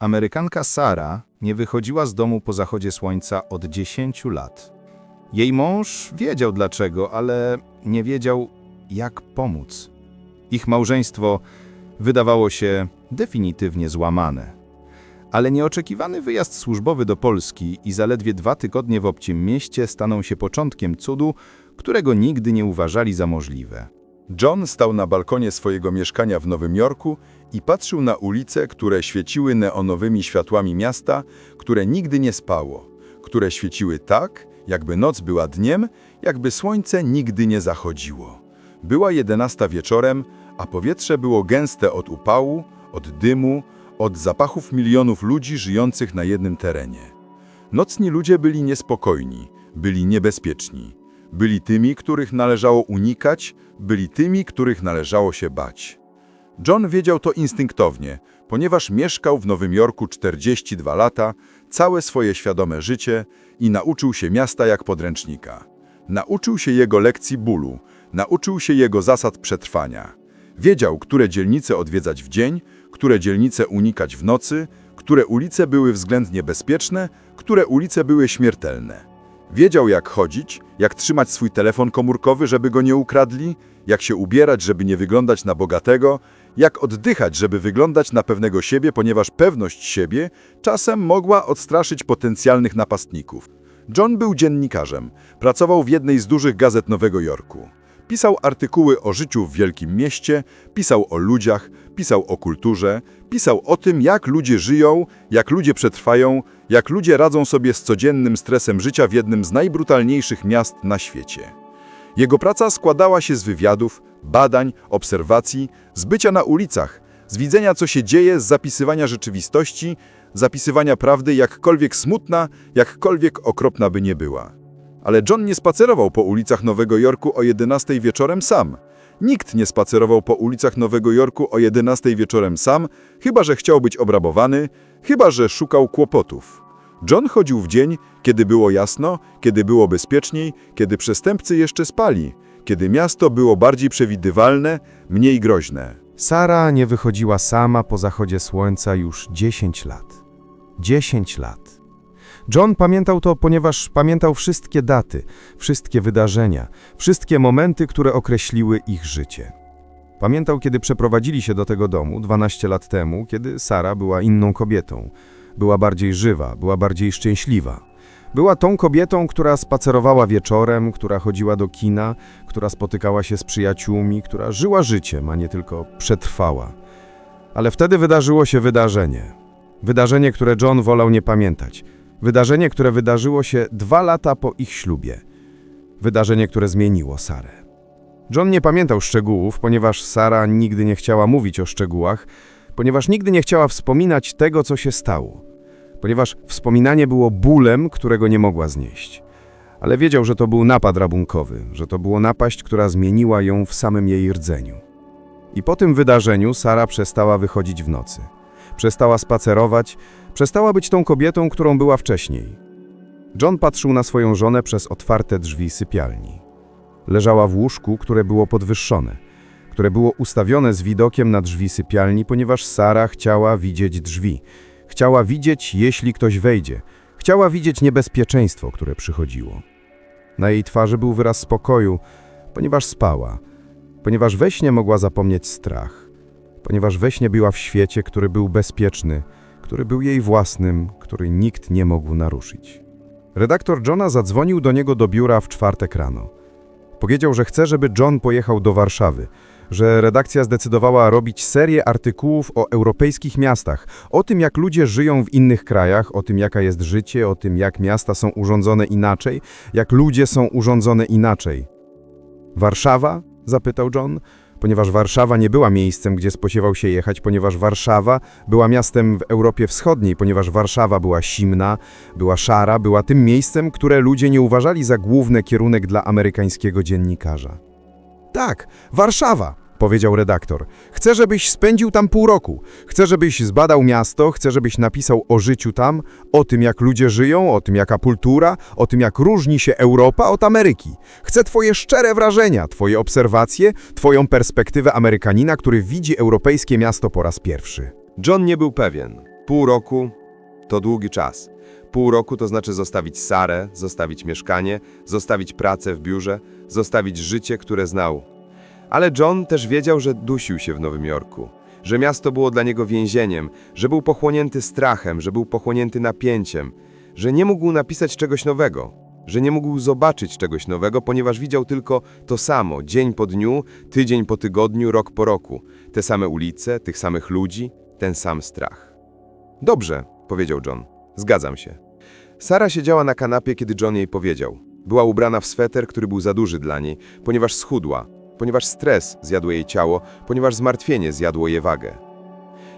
Amerykanka Sara nie wychodziła z domu po zachodzie słońca od 10 lat. Jej mąż wiedział dlaczego, ale nie wiedział, jak pomóc. Ich małżeństwo wydawało się definitywnie złamane. Ale nieoczekiwany wyjazd służbowy do Polski i zaledwie dwa tygodnie w obcym mieście staną się początkiem cudu, którego nigdy nie uważali za możliwe. John stał na balkonie swojego mieszkania w Nowym Jorku i patrzył na ulice, które świeciły neonowymi światłami miasta, które nigdy nie spało, które świeciły tak, jakby noc była dniem, jakby słońce nigdy nie zachodziło. Była jedenasta wieczorem, a powietrze było gęste od upału, od dymu, od zapachów milionów ludzi żyjących na jednym terenie. Nocni ludzie byli niespokojni, byli niebezpieczni. Byli tymi, których należało unikać, byli tymi, których należało się bać. John wiedział to instynktownie, ponieważ mieszkał w Nowym Jorku 42 lata, całe swoje świadome życie i nauczył się miasta jak podręcznika. Nauczył się jego lekcji bólu, nauczył się jego zasad przetrwania. Wiedział, które dzielnice odwiedzać w dzień, które dzielnice unikać w nocy, które ulice były względnie bezpieczne, które ulice były śmiertelne. Wiedział, jak chodzić, jak trzymać swój telefon komórkowy, żeby go nie ukradli, jak się ubierać, żeby nie wyglądać na bogatego, jak oddychać, żeby wyglądać na pewnego siebie, ponieważ pewność siebie czasem mogła odstraszyć potencjalnych napastników. John był dziennikarzem, pracował w jednej z dużych gazet Nowego Jorku. Pisał artykuły o życiu w wielkim mieście, pisał o ludziach, pisał o kulturze, pisał o tym, jak ludzie żyją, jak ludzie przetrwają, jak ludzie radzą sobie z codziennym stresem życia w jednym z najbrutalniejszych miast na świecie. Jego praca składała się z wywiadów, badań, obserwacji, z bycia na ulicach, z widzenia, co się dzieje, z zapisywania rzeczywistości, zapisywania prawdy, jakkolwiek smutna, jakkolwiek okropna by nie była. Ale John nie spacerował po ulicach Nowego Jorku o 11 wieczorem sam. Nikt nie spacerował po ulicach Nowego Jorku o 11 wieczorem sam, chyba że chciał być obrabowany, chyba że szukał kłopotów. John chodził w dzień, kiedy było jasno, kiedy było bezpieczniej, kiedy przestępcy jeszcze spali, kiedy miasto było bardziej przewidywalne, mniej groźne. Sara nie wychodziła sama po zachodzie słońca już 10 lat. 10 lat. John pamiętał to, ponieważ pamiętał wszystkie daty, wszystkie wydarzenia, wszystkie momenty, które określiły ich życie. Pamiętał, kiedy przeprowadzili się do tego domu 12 lat temu, kiedy Sara była inną kobietą. Była bardziej żywa, była bardziej szczęśliwa. Była tą kobietą, która spacerowała wieczorem, która chodziła do kina, która spotykała się z przyjaciółmi, która żyła życiem, a nie tylko przetrwała. Ale wtedy wydarzyło się wydarzenie. Wydarzenie, które John wolał nie pamiętać. Wydarzenie, które wydarzyło się dwa lata po ich ślubie. Wydarzenie, które zmieniło Sarę. John nie pamiętał szczegółów, ponieważ Sara nigdy nie chciała mówić o szczegółach, ponieważ nigdy nie chciała wspominać tego, co się stało. Ponieważ wspominanie było bólem, którego nie mogła znieść. Ale wiedział, że to był napad rabunkowy, że to było napaść, która zmieniła ją w samym jej rdzeniu. I po tym wydarzeniu Sara przestała wychodzić w nocy. Przestała spacerować, przestała być tą kobietą, którą była wcześniej. John patrzył na swoją żonę przez otwarte drzwi sypialni. Leżała w łóżku, które było podwyższone, które było ustawione z widokiem na drzwi sypialni, ponieważ Sara chciała widzieć drzwi. Chciała widzieć, jeśli ktoś wejdzie. Chciała widzieć niebezpieczeństwo, które przychodziło. Na jej twarzy był wyraz spokoju, ponieważ spała, ponieważ we śnie mogła zapomnieć strach, ponieważ we śnie była w świecie, który był bezpieczny, który był jej własnym, który nikt nie mógł naruszyć. Redaktor Johna zadzwonił do niego do biura w czwartek rano. Powiedział, że chce, żeby John pojechał do Warszawy, że redakcja zdecydowała robić serię artykułów o europejskich miastach, o tym, jak ludzie żyją w innych krajach, o tym, jaka jest życie, o tym, jak miasta są urządzone inaczej, jak ludzie są urządzone inaczej. Warszawa? zapytał John, ponieważ Warszawa nie była miejscem, gdzie spodziewał się jechać, ponieważ Warszawa była miastem w Europie Wschodniej, ponieważ Warszawa była zimna, była szara, była tym miejscem, które ludzie nie uważali za główny kierunek dla amerykańskiego dziennikarza. Tak, Warszawa, powiedział redaktor. Chcę, żebyś spędził tam pół roku. Chcę, żebyś zbadał miasto, chcę, żebyś napisał o życiu tam, o tym, jak ludzie żyją, o tym, jaka kultura, o tym, jak różni się Europa od Ameryki. Chcę twoje szczere wrażenia, twoje obserwacje, twoją perspektywę Amerykanina, który widzi europejskie miasto po raz pierwszy. John nie był pewien. Pół roku to długi czas. Pół roku to znaczy zostawić Sarę, zostawić mieszkanie, zostawić pracę w biurze, zostawić życie, które znał. Ale John też wiedział, że dusił się w Nowym Jorku, że miasto było dla niego więzieniem, że był pochłonięty strachem, że był pochłonięty napięciem, że nie mógł napisać czegoś nowego, że nie mógł zobaczyć czegoś nowego, ponieważ widział tylko to samo, dzień po dniu, tydzień po tygodniu, rok po roku, te same ulice, tych samych ludzi, ten sam strach. Dobrze, powiedział John. Zgadzam się. Sara siedziała na kanapie, kiedy John jej powiedział. Była ubrana w sweter, który był za duży dla niej, ponieważ schudła, ponieważ stres zjadł jej ciało, ponieważ zmartwienie zjadło jej wagę.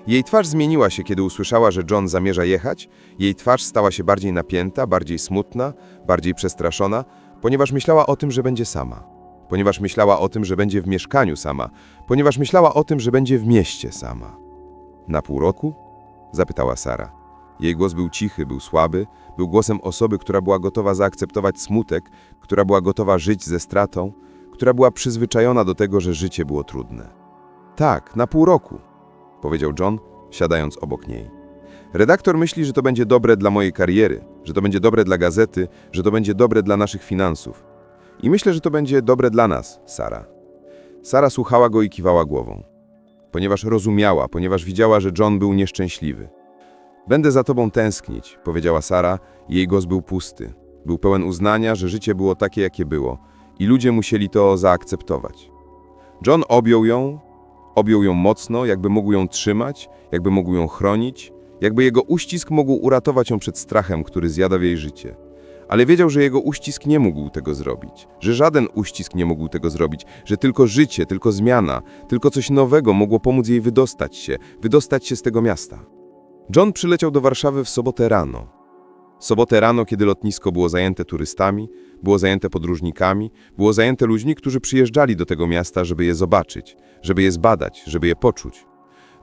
Jej twarz zmieniła się, kiedy usłyszała, że John zamierza jechać. Jej twarz stała się bardziej napięta, bardziej smutna, bardziej przestraszona, ponieważ myślała o tym, że będzie sama. Ponieważ myślała o tym, że będzie w mieszkaniu sama. Ponieważ myślała o tym, że będzie w mieście sama. Na pół roku? Zapytała Sara. Jej głos był cichy, był słaby, był głosem osoby, która była gotowa zaakceptować smutek, która była gotowa żyć ze stratą, która była przyzwyczajona do tego, że życie było trudne. Tak, na pół roku, powiedział John, siadając obok niej. Redaktor myśli, że to będzie dobre dla mojej kariery, że to będzie dobre dla gazety, że to będzie dobre dla naszych finansów. I myślę, że to będzie dobre dla nas, Sara. Sara słuchała go i kiwała głową, ponieważ rozumiała, ponieważ widziała, że John był nieszczęśliwy. Będę za tobą tęsknić, powiedziała Sara, jej głos był pusty. Był pełen uznania, że życie było takie, jakie było, i ludzie musieli to zaakceptować. John objął ją, objął ją mocno, jakby mógł ją trzymać, jakby mógł ją chronić, jakby jego uścisk mógł uratować ją przed strachem, który zjadał jej życie. Ale wiedział, że jego uścisk nie mógł tego zrobić, że żaden uścisk nie mógł tego zrobić, że tylko życie, tylko zmiana, tylko coś nowego mogło pomóc jej wydostać się, wydostać się z tego miasta. John przyleciał do Warszawy w sobotę rano. Sobotę rano, kiedy lotnisko było zajęte turystami, było zajęte podróżnikami, było zajęte ludźmi, którzy przyjeżdżali do tego miasta, żeby je zobaczyć, żeby je zbadać, żeby je poczuć.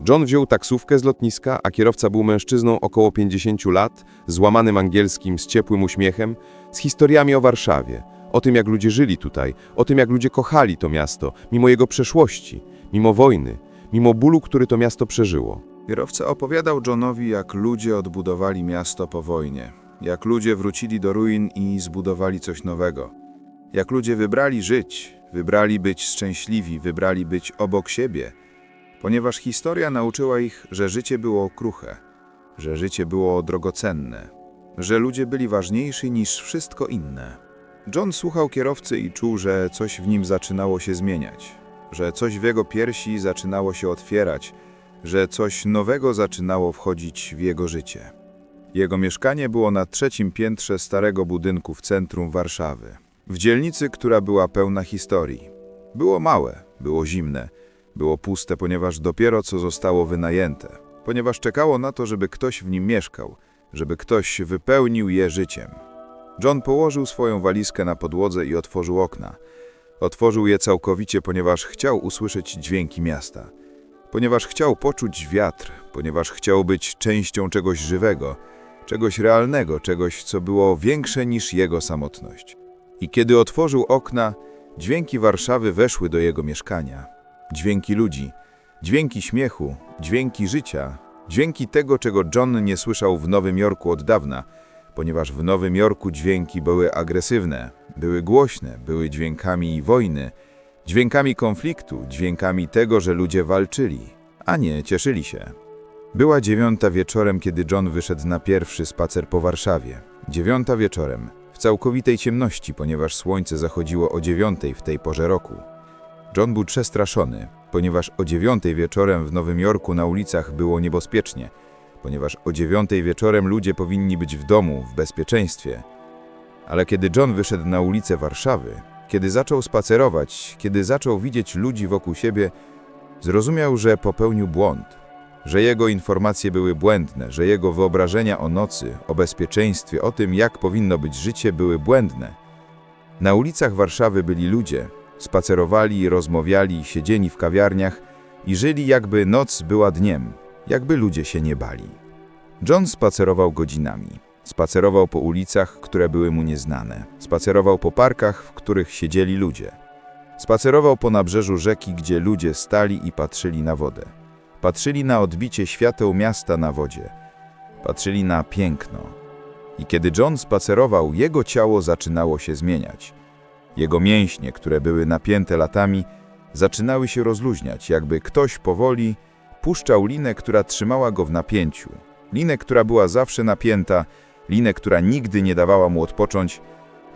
John wziął taksówkę z lotniska, a kierowca był mężczyzną około 50 lat, z łamanym angielskim, z ciepłym uśmiechem, z historiami o Warszawie, o tym, jak ludzie żyli tutaj, o tym, jak ludzie kochali to miasto, mimo jego przeszłości, mimo wojny, mimo bólu, który to miasto przeżyło. Kierowca opowiadał Johnowi, jak ludzie odbudowali miasto po wojnie, jak ludzie wrócili do ruin i zbudowali coś nowego, jak ludzie wybrali żyć, wybrali być szczęśliwi, wybrali być obok siebie, ponieważ historia nauczyła ich, że życie było kruche, że życie było drogocenne, że ludzie byli ważniejsi niż wszystko inne. John słuchał kierowcy i czuł, że coś w nim zaczynało się zmieniać, że coś w jego piersi zaczynało się otwierać, że coś nowego zaczynało wchodzić w jego życie. Jego mieszkanie było na trzecim piętrze starego budynku w centrum Warszawy, w dzielnicy, która była pełna historii. Było małe, było zimne, było puste, ponieważ dopiero co zostało wynajęte, ponieważ czekało na to, żeby ktoś w nim mieszkał, żeby ktoś wypełnił je życiem. John położył swoją walizkę na podłodze i otworzył okna. Otworzył je całkowicie, ponieważ chciał usłyszeć dźwięki miasta ponieważ chciał poczuć wiatr, ponieważ chciał być częścią czegoś żywego, czegoś realnego, czegoś, co było większe niż jego samotność. I kiedy otworzył okna, dźwięki Warszawy weszły do jego mieszkania. Dźwięki ludzi, dźwięki śmiechu, dźwięki życia, dźwięki tego, czego John nie słyszał w Nowym Jorku od dawna, ponieważ w Nowym Jorku dźwięki były agresywne, były głośne, były dźwiękami wojny, Dźwiękami konfliktu, dźwiękami tego, że ludzie walczyli, a nie cieszyli się. Była dziewiąta wieczorem, kiedy John wyszedł na pierwszy spacer po Warszawie. Dziewiąta wieczorem, w całkowitej ciemności, ponieważ słońce zachodziło o dziewiątej w tej porze roku. John był przestraszony, ponieważ o dziewiątej wieczorem w Nowym Jorku na ulicach było niebezpiecznie, ponieważ o dziewiątej wieczorem ludzie powinni być w domu, w bezpieczeństwie. Ale kiedy John wyszedł na ulicę Warszawy, kiedy zaczął spacerować, kiedy zaczął widzieć ludzi wokół siebie, zrozumiał, że popełnił błąd, że jego informacje były błędne, że jego wyobrażenia o nocy, o bezpieczeństwie, o tym, jak powinno być życie, były błędne. Na ulicach Warszawy byli ludzie, spacerowali, rozmawiali, siedzieli w kawiarniach i żyli jakby noc była dniem, jakby ludzie się nie bali. John spacerował godzinami. Spacerował po ulicach, które były mu nieznane. Spacerował po parkach, w których siedzieli ludzie. Spacerował po nabrzeżu rzeki, gdzie ludzie stali i patrzyli na wodę. Patrzyli na odbicie świateł miasta na wodzie. Patrzyli na piękno. I kiedy John spacerował, jego ciało zaczynało się zmieniać. Jego mięśnie, które były napięte latami, zaczynały się rozluźniać, jakby ktoś powoli puszczał linę, która trzymała go w napięciu. Linę, która była zawsze napięta, linę, która nigdy nie dawała mu odpocząć,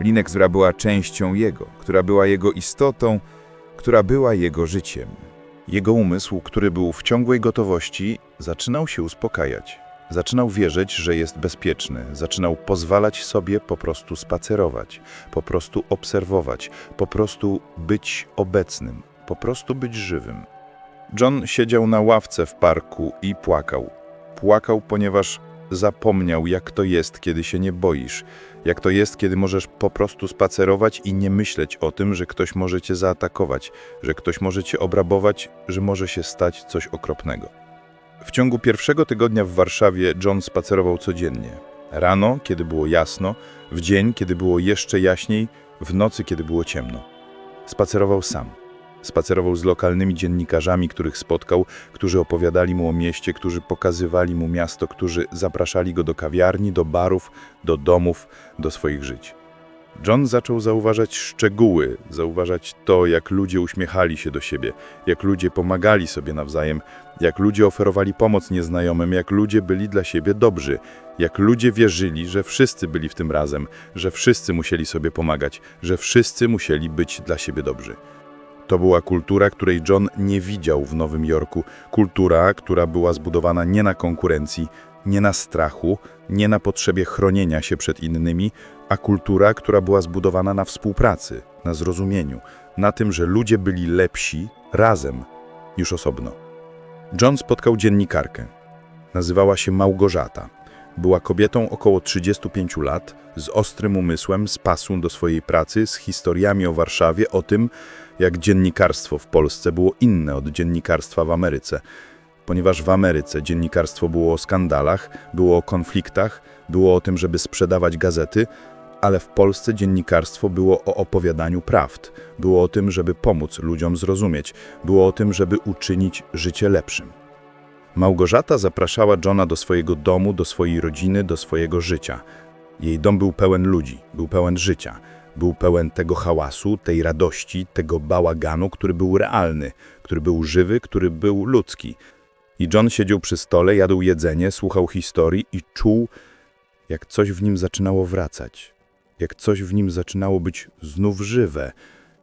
linę, która była częścią jego, która była jego istotą, która była jego życiem. Jego umysł, który był w ciągłej gotowości, zaczynał się uspokajać. Zaczynał wierzyć, że jest bezpieczny, zaczynał pozwalać sobie po prostu spacerować, po prostu obserwować, po prostu być obecnym, po prostu być żywym. John siedział na ławce w parku i płakał. Płakał, ponieważ zapomniał, jak to jest, kiedy się nie boisz, jak to jest, kiedy możesz po prostu spacerować i nie myśleć o tym, że ktoś może cię zaatakować, że ktoś może cię obrabować, że może się stać coś okropnego. W ciągu pierwszego tygodnia w Warszawie John spacerował codziennie. Rano, kiedy było jasno, w dzień, kiedy było jeszcze jaśniej, w nocy, kiedy było ciemno. Spacerował sam. Spacerował z lokalnymi dziennikarzami, których spotkał, którzy opowiadali mu o mieście, którzy pokazywali mu miasto, którzy zapraszali go do kawiarni, do barów, do domów, do swoich żyć. John zaczął zauważać szczegóły, zauważać to, jak ludzie uśmiechali się do siebie, jak ludzie pomagali sobie nawzajem, jak ludzie oferowali pomoc nieznajomym, jak ludzie byli dla siebie dobrzy, jak ludzie wierzyli, że wszyscy byli w tym razem, że wszyscy musieli sobie pomagać, że wszyscy musieli być dla siebie dobrzy. To była kultura, której John nie widział w Nowym Jorku. Kultura, która była zbudowana nie na konkurencji, nie na strachu, nie na potrzebie chronienia się przed innymi, a kultura, która była zbudowana na współpracy, na zrozumieniu, na tym, że ludzie byli lepsi razem niż osobno. John spotkał dziennikarkę. Nazywała się Małgorzata. Była kobietą około 35 lat, z ostrym umysłem, z pasją do swojej pracy, z historiami o Warszawie, o tym, jak dziennikarstwo w Polsce było inne od dziennikarstwa w Ameryce. Ponieważ w Ameryce dziennikarstwo było o skandalach, było o konfliktach, było o tym, żeby sprzedawać gazety, ale w Polsce dziennikarstwo było o opowiadaniu prawd, było o tym, żeby pomóc ludziom zrozumieć, było o tym, żeby uczynić życie lepszym. Małgorzata zapraszała Johna do swojego domu, do swojej rodziny, do swojego życia. Jej dom był pełen ludzi, był pełen życia, był pełen tego hałasu, tej radości, tego bałaganu, który był realny, który był żywy, który był ludzki. I John siedział przy stole, jadł jedzenie, słuchał historii i czuł, jak coś w nim zaczynało wracać, jak coś w nim zaczynało być znów żywe,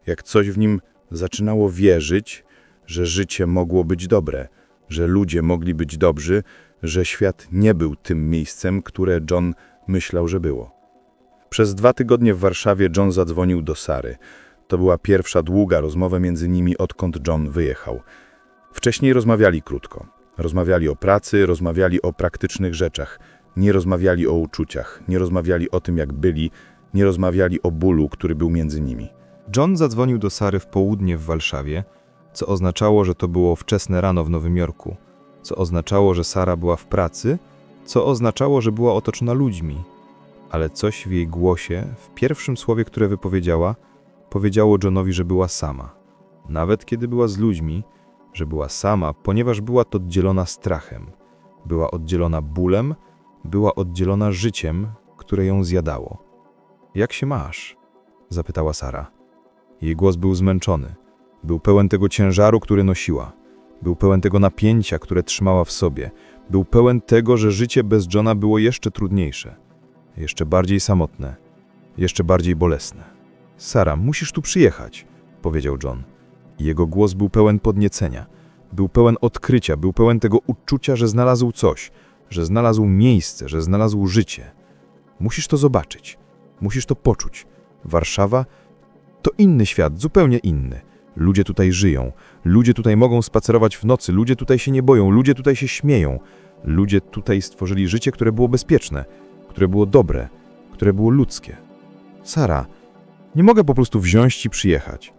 jak coś w nim zaczynało wierzyć, że życie mogło być dobre, że ludzie mogli być dobrzy, że świat nie był tym miejscem, które John myślał, że było. Przez dwa tygodnie w Warszawie John zadzwonił do Sary. To była pierwsza długa rozmowa między nimi, odkąd John wyjechał. Wcześniej rozmawiali krótko. Rozmawiali o pracy, rozmawiali o praktycznych rzeczach. Nie rozmawiali o uczuciach, nie rozmawiali o tym, jak byli, nie rozmawiali o bólu, który był między nimi. John zadzwonił do Sary w południe w Warszawie, co oznaczało, że to było wczesne rano w Nowym Jorku, co oznaczało, że Sara była w pracy, co oznaczało, że była otoczona ludźmi. Ale coś w jej głosie, w pierwszym słowie, które wypowiedziała, powiedziało Johnowi, że była sama. Nawet kiedy była z ludźmi, że była sama, ponieważ była to oddzielona strachem, była oddzielona bólem, była oddzielona życiem, które ją zjadało. Jak się masz? zapytała Sara. Jej głos był zmęczony. Był pełen tego ciężaru, który nosiła. Był pełen tego napięcia, które trzymała w sobie. Był pełen tego, że życie bez Johna było jeszcze trudniejsze, jeszcze bardziej samotne, jeszcze bardziej bolesne. Sara, musisz tu przyjechać, powiedział John. Jego głos był pełen podniecenia. Był pełen odkrycia, był pełen tego uczucia, że znalazł coś, że znalazł miejsce, że znalazł życie. Musisz to zobaczyć, musisz to poczuć. Warszawa to inny świat, zupełnie inny. Ludzie tutaj żyją, ludzie tutaj mogą spacerować w nocy, ludzie tutaj się nie boją, ludzie tutaj się śmieją. Ludzie tutaj stworzyli życie, które było bezpieczne, które było dobre, które było ludzkie. Sara, nie mogę po prostu wziąć i przyjechać,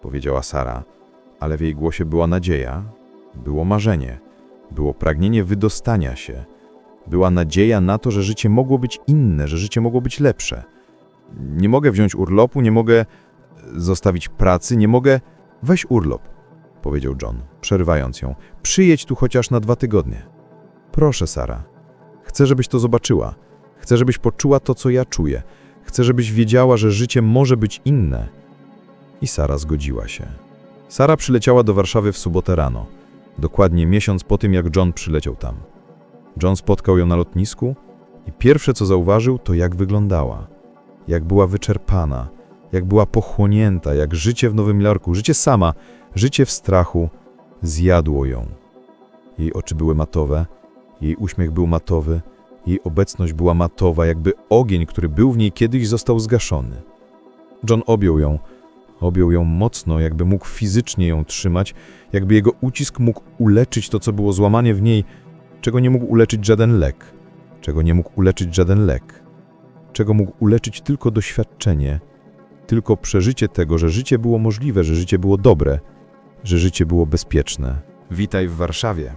powiedziała Sara, ale w jej głosie była nadzieja, było marzenie, było pragnienie wydostania się, była nadzieja na to, że życie mogło być inne, że życie mogło być lepsze. Nie mogę wziąć urlopu, nie mogę zostawić pracy, nie mogę. Weź urlop, powiedział John, przerywając ją. Przyjedź tu chociaż na dwa tygodnie. Proszę, Sara. Chcę, żebyś to zobaczyła. Chcę, żebyś poczuła to, co ja czuję. Chcę, żebyś wiedziała, że życie może być inne. I Sara zgodziła się. Sara przyleciała do Warszawy w sobotę rano, dokładnie miesiąc po tym, jak John przyleciał tam. John spotkał ją na lotnisku i pierwsze, co zauważył, to jak wyglądała. Jak była wyczerpana, jak była pochłonięta, jak życie w Nowym Jorku, życie sama, życie w strachu zjadło ją. Jej oczy były matowe, jej uśmiech był matowy, jej obecność była matowa, jakby ogień, który był w niej kiedyś, został zgaszony. John objął ją, objął ją mocno, jakby mógł fizycznie ją trzymać, jakby jego ucisk mógł uleczyć to, co było złamanie w niej, czego nie mógł uleczyć żaden lek, czego nie mógł uleczyć żaden lek, czego mógł uleczyć tylko doświadczenie, tylko przeżycie tego, że życie było możliwe, że życie było dobre, że życie było bezpieczne. Witaj w Warszawie,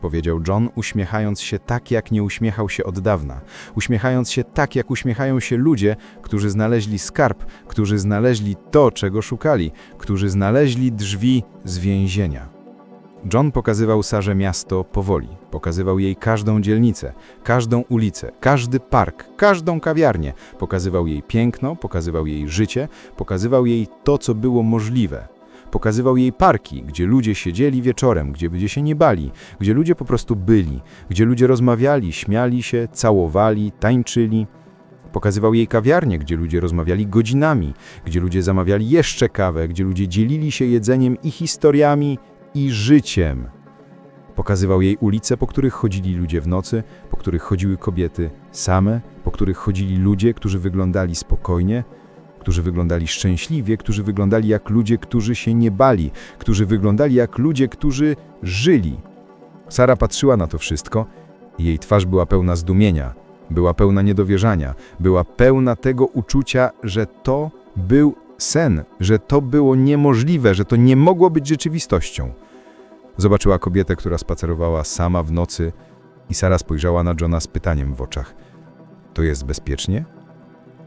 powiedział John, uśmiechając się tak, jak nie uśmiechał się od dawna. Uśmiechając się tak, jak uśmiechają się ludzie, którzy znaleźli skarb, którzy znaleźli to, czego szukali, którzy znaleźli drzwi z więzienia. John pokazywał Sarze miasto powoli. Pokazywał jej każdą dzielnicę, każdą ulicę, każdy park, każdą kawiarnię. Pokazywał jej piękno, pokazywał jej życie, pokazywał jej to, co było możliwe. Pokazywał jej parki, gdzie ludzie siedzieli wieczorem, gdzie ludzie się nie bali, gdzie ludzie po prostu byli, gdzie ludzie rozmawiali, śmiali się, całowali, tańczyli. Pokazywał jej kawiarnie, gdzie ludzie rozmawiali godzinami, gdzie ludzie zamawiali jeszcze kawę, gdzie ludzie dzielili się jedzeniem i historiami, i życiem. Pokazywał jej ulice, po których chodzili ludzie w nocy, po których chodziły kobiety same, po których chodzili ludzie, którzy wyglądali spokojnie, którzy wyglądali szczęśliwie, którzy wyglądali jak ludzie, którzy się nie bali, którzy wyglądali jak ludzie, którzy żyli. Sara patrzyła na to wszystko i jej twarz była pełna zdumienia, była pełna niedowierzania, była pełna tego uczucia, że to był sen, że to było niemożliwe, że to nie mogło być rzeczywistością. Zobaczyła kobietę, która spacerowała sama w nocy i Sara spojrzała na Johna z pytaniem w oczach. To jest bezpiecznie?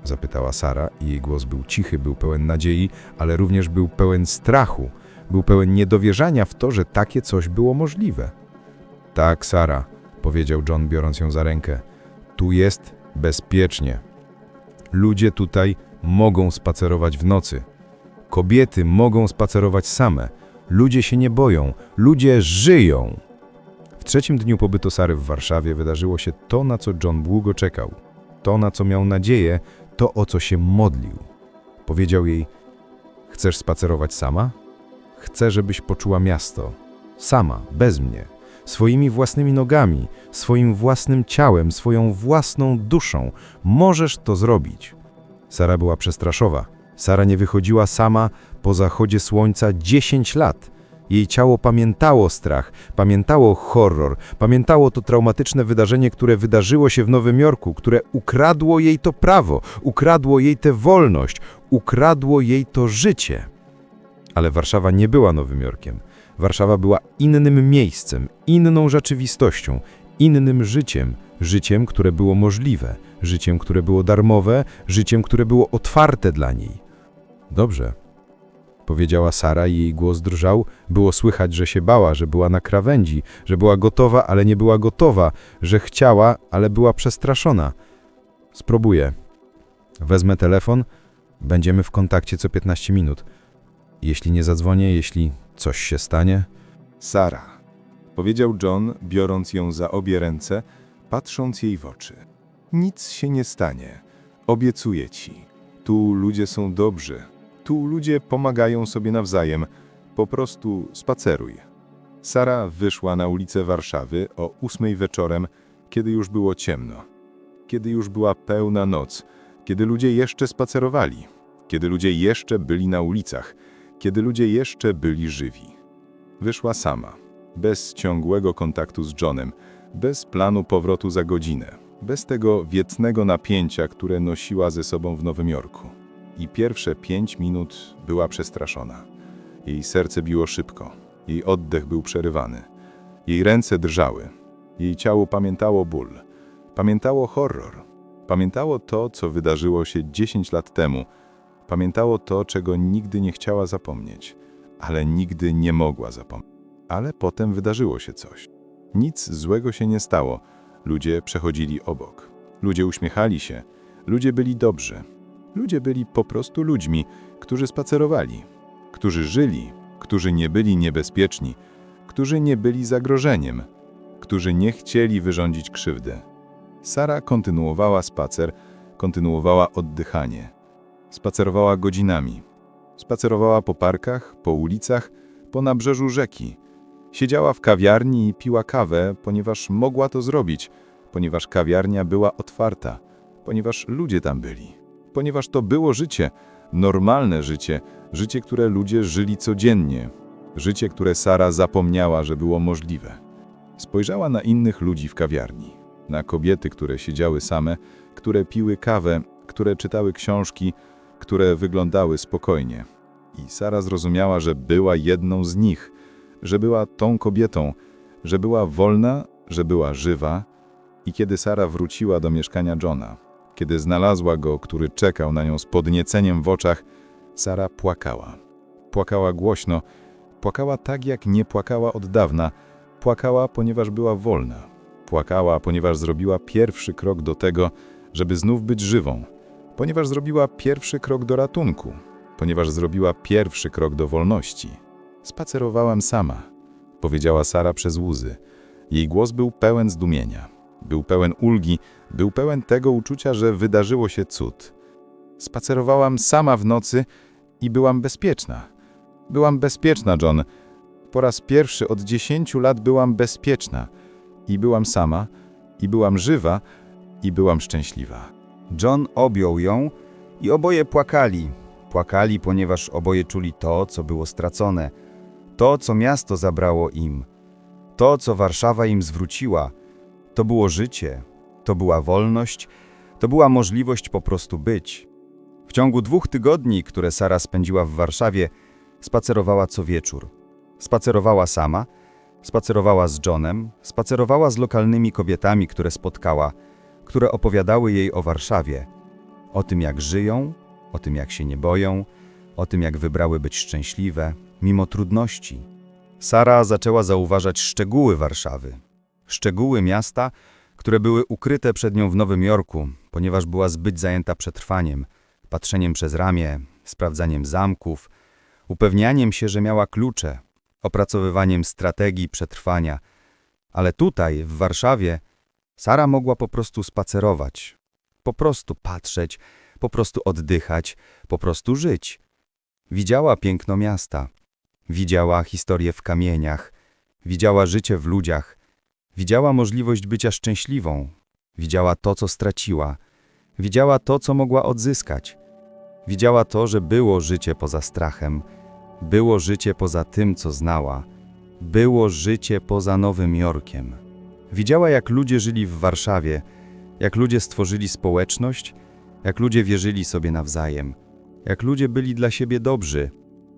Zapytała Sara i jej głos był cichy, był pełen nadziei, ale również był pełen strachu, był pełen niedowierzania w to, że takie coś było możliwe. Tak, Sara, powiedział John, biorąc ją za rękę. Tu jest bezpiecznie. Ludzie tutaj mogą spacerować w nocy. Kobiety mogą spacerować same. Ludzie się nie boją, ludzie żyją. W trzecim dniu pobytu Sary w Warszawie wydarzyło się to, na co John długo czekał. To, na co miał nadzieję, to, o co się modlił. Powiedział jej: Chcesz spacerować sama? Chcę, żebyś poczuła miasto. Sama, bez mnie. Swoimi własnymi nogami, swoim własnym ciałem, swoją własną duszą. Możesz to zrobić. Sara była przestraszowa. Sara nie wychodziła sama po zachodzie słońca 10 lat. Jej ciało pamiętało strach, pamiętało horror, pamiętało to traumatyczne wydarzenie, które wydarzyło się w Nowym Jorku, które ukradło jej to prawo, ukradło jej tę wolność, ukradło jej to życie. Ale Warszawa nie była Nowym Jorkiem. Warszawa była innym miejscem, inną rzeczywistością, innym życiem, życiem, które było możliwe, życiem, które było darmowe, życiem, które było otwarte dla niej. Dobrze, powiedziała Sara i jej głos drżał. Było słychać, że się bała, że była na krawędzi, że była gotowa, ale nie była gotowa, że chciała, ale była przestraszona. Spróbuję. Wezmę telefon, będziemy w kontakcie co 15 minut. Jeśli nie zadzwonię, jeśli coś się stanie, Sara, powiedział John, biorąc ją za obie ręce, patrząc jej w oczy. Nic się nie stanie. Obiecuję ci. Tu ludzie są dobrzy. Tu ludzie pomagają sobie nawzajem. Po prostu spaceruj. Sara wyszła na ulicę Warszawy o ósmej wieczorem, kiedy już było ciemno. Kiedy już była pełna noc. Kiedy ludzie jeszcze spacerowali. Kiedy ludzie jeszcze byli na ulicach. Kiedy ludzie jeszcze byli żywi. Wyszła sama, bez ciągłego kontaktu z Johnem, bez planu powrotu za godzinę, bez tego wiecnego napięcia, które nosiła ze sobą w Nowym Jorku. I pierwsze pięć minut była przestraszona. Jej serce biło szybko, jej oddech był przerywany, jej ręce drżały, jej ciało pamiętało ból, pamiętało horror, pamiętało to, co wydarzyło się 10 lat temu, pamiętało to, czego nigdy nie chciała zapomnieć ale nigdy nie mogła zapomnieć. Ale potem wydarzyło się coś. Nic złego się nie stało, Ludzie przechodzili obok. Ludzie uśmiechali się. Ludzie byli dobrzy. Ludzie byli po prostu ludźmi, którzy spacerowali, którzy żyli, którzy nie byli niebezpieczni, którzy nie byli zagrożeniem, którzy nie chcieli wyrządzić krzywdy. Sara kontynuowała spacer, kontynuowała oddychanie. Spacerowała godzinami. Spacerowała po parkach, po ulicach, po nabrzeżu rzeki. Siedziała w kawiarni i piła kawę, ponieważ mogła to zrobić, ponieważ kawiarnia była otwarta, ponieważ ludzie tam byli, ponieważ to było życie, normalne życie, życie, które ludzie żyli codziennie, życie, które Sara zapomniała, że było możliwe. Spojrzała na innych ludzi w kawiarni, na kobiety, które siedziały same, które piły kawę, które czytały książki, które wyglądały spokojnie. I Sara zrozumiała, że była jedną z nich, że była tą kobietą, że była wolna, że była żywa. I kiedy Sara wróciła do mieszkania Johna, kiedy znalazła go, który czekał na nią z podnieceniem w oczach, Sara płakała. Płakała głośno, płakała tak, jak nie płakała od dawna. Płakała, ponieważ była wolna. Płakała, ponieważ zrobiła pierwszy krok do tego, żeby znów być żywą. Ponieważ zrobiła pierwszy krok do ratunku. Ponieważ zrobiła pierwszy krok do wolności. Spacerowałam sama, powiedziała Sara przez łzy. Jej głos był pełen zdumienia. Był pełen ulgi, był pełen tego uczucia, że wydarzyło się cud. Spacerowałam sama w nocy i byłam bezpieczna. Byłam bezpieczna, John. Po raz pierwszy od dziesięciu lat byłam bezpieczna. I byłam sama, i byłam żywa, i byłam szczęśliwa. John objął ją i oboje płakali. Płakali, ponieważ oboje czuli to, co było stracone, to, co miasto zabrało im, to, co Warszawa im zwróciła. To było życie, to była wolność, to była możliwość po prostu być. W ciągu dwóch tygodni, które Sara spędziła w Warszawie, spacerowała co wieczór. Spacerowała sama, spacerowała z Johnem, spacerowała z lokalnymi kobietami, które spotkała, które opowiadały jej o Warszawie, o tym jak żyją, o tym jak się nie boją, o tym jak wybrały być szczęśliwe, mimo trudności. Sara zaczęła zauważać szczegóły Warszawy, szczegóły miasta, które były ukryte przed nią w Nowym Jorku, ponieważ była zbyt zajęta przetrwaniem, patrzeniem przez ramię, sprawdzaniem zamków, upewnianiem się, że miała klucze, opracowywaniem strategii przetrwania. Ale tutaj, w Warszawie, Sara mogła po prostu spacerować, po prostu patrzeć, po prostu oddychać, po prostu żyć. Widziała piękno miasta, widziała historię w kamieniach, widziała życie w ludziach, widziała możliwość bycia szczęśliwą, widziała to, co straciła, widziała to, co mogła odzyskać. Widziała to, że było życie poza strachem, było życie poza tym, co znała, było życie poza Nowym Jorkiem. Widziała, jak ludzie żyli w Warszawie, jak ludzie stworzyli społeczność, jak ludzie wierzyli sobie nawzajem, jak ludzie byli dla siebie dobrzy,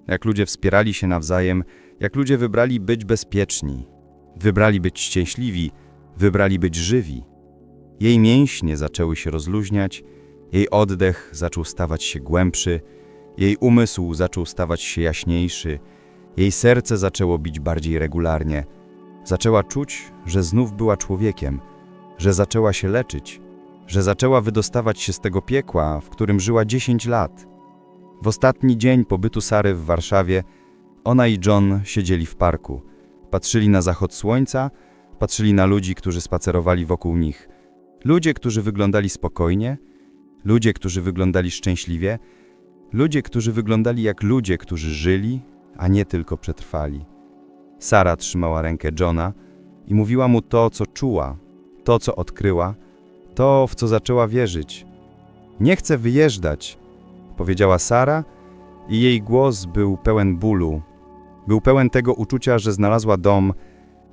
jak ludzie wspierali się nawzajem, jak ludzie wybrali być bezpieczni, wybrali być szczęśliwi, wybrali być żywi. Jej mięśnie zaczęły się rozluźniać, jej oddech zaczął stawać się głębszy, jej umysł zaczął stawać się jaśniejszy, jej serce zaczęło bić bardziej regularnie. Zaczęła czuć, że znów była człowiekiem, że zaczęła się leczyć, że zaczęła wydostawać się z tego piekła, w którym żyła 10 lat. W ostatni dzień pobytu Sary w Warszawie ona i John siedzieli w parku, patrzyli na zachód słońca, patrzyli na ludzi, którzy spacerowali wokół nich. Ludzie, którzy wyglądali spokojnie, ludzie, którzy wyglądali szczęśliwie, ludzie, którzy wyglądali jak ludzie, którzy żyli, a nie tylko przetrwali. Sara trzymała rękę Johna i mówiła mu to, co czuła, to, co odkryła, to, w co zaczęła wierzyć. Nie chcę wyjeżdżać, powiedziała Sara i jej głos był pełen bólu. Był pełen tego uczucia, że znalazła dom,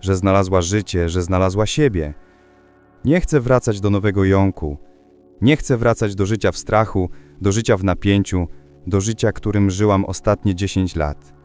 że znalazła życie, że znalazła siebie. Nie chcę wracać do Nowego Jorku. Nie chcę wracać do życia w strachu, do życia w napięciu, do życia, którym żyłam ostatnie 10 lat.